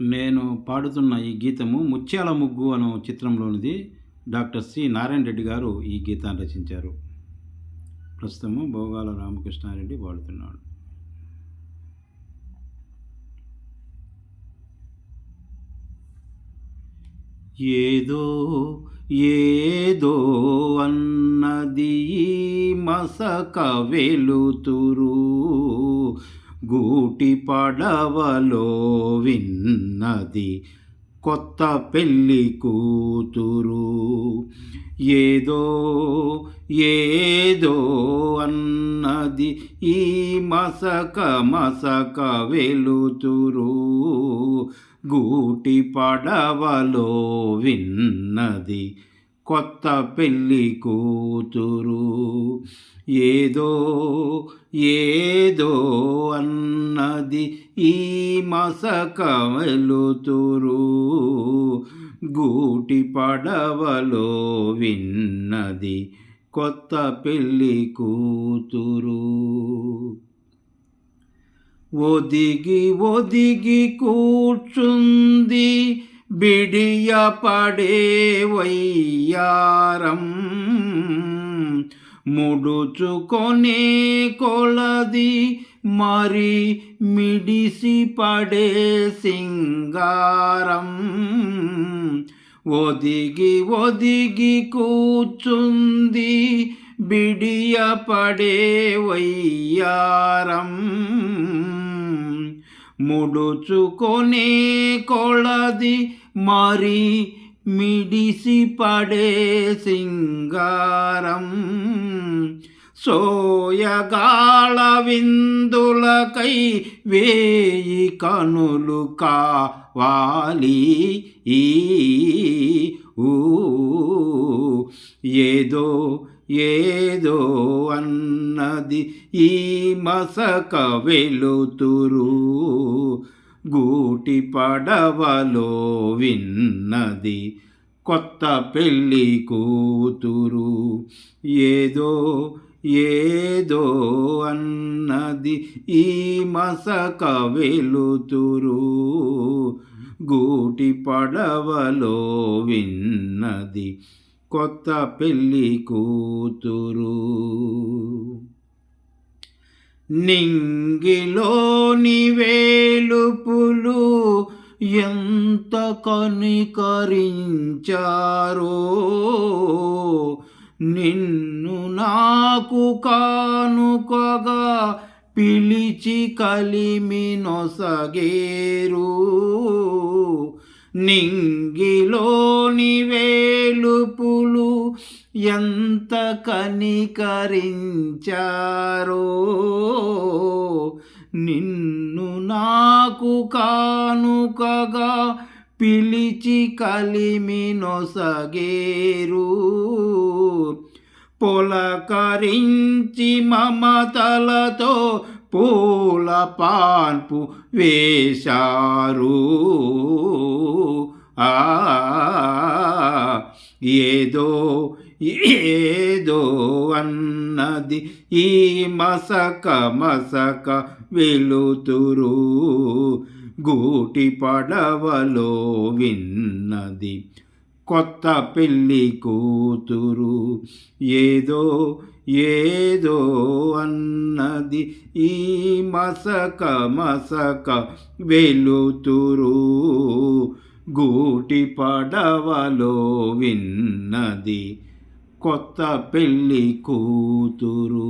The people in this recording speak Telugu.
నేను పాడుతున్న ఈ గీతము ముత్యాల ముగ్గు అను చిత్రంలోనిది డాక్టర్ సి. నారాయణ రెడ్డి గారు ఈ గీతాన్ని రచించారు. ప్రస్తుతము భోగాల రామకృష్ణారెడ్డి పాడుతున్నాడు. ఏదో ఏదో అన్నది మసక వెలుతురు. గూటి పడవలో విన్నది కొత్త పెళ్ళి కూతురు. ఏదో ఏదో అన్నది ఈ మసక మసక వెలుతురు. గూటి పడవలో విన్నది కొత్త పెళ్ళి కూతురు. ఏదో ఏదో అన్నది ఈ మసక వెలుతురు గూటి పడవలో విన్నది కొత్త పెళ్ళి కూతురు. ఒదిగి ఒదిగి కూర్చుంది బిడియ పడే వయ్యారం. ముడుచుకొనే కొలది మరి మిడిసి పడే సింగారం. ఒదిగి ఒదిగి కూచుంది బిడియ పడే వయ్యారం. ముడుచుకొనే కొలది మరి మిడిసి పడే సింగారం సోయగాళ విందులకై వేయి కనులు కావాలి. ఈ ఊ ఏదో ఏదో అన్నది ఈ మసక వెలుతురు. కోటి పడవలో విన్నది కొత్త పెళ్ళి కూతురు. ఏదో ఏదో అన్నది ఈ మసక వెలుతురు. గూటి పడవలో విన్నది కొత్త పెళ్ళి కూతురు. నింగిలోని వేలుపులు ఎంత కనికరించారో. నిన్ను నాకు కానుకగా పిలిచి కలిమి నొసగేరు. నింగిలోని వేలుపులు ఎంత కనికరించారో. నిన్ను నాకు కానుకగా పిలిచి కలిమి నొసగేరు. పొలకరించి మమతలతో పూల పాన్పు వేశారు. ఆ ఏదో ఏదో అన్నది ఈ మసక మసక వెలుతురు. గూటి పడవలో విన్నది కొత్త పెళ్ళి కూతురు. ఏదో ఏదో అన్నది ఈ మసక మసక వెలుతురు. గూటి పడవలో విన్నది కొత్త పెళ్ళి కూతురు.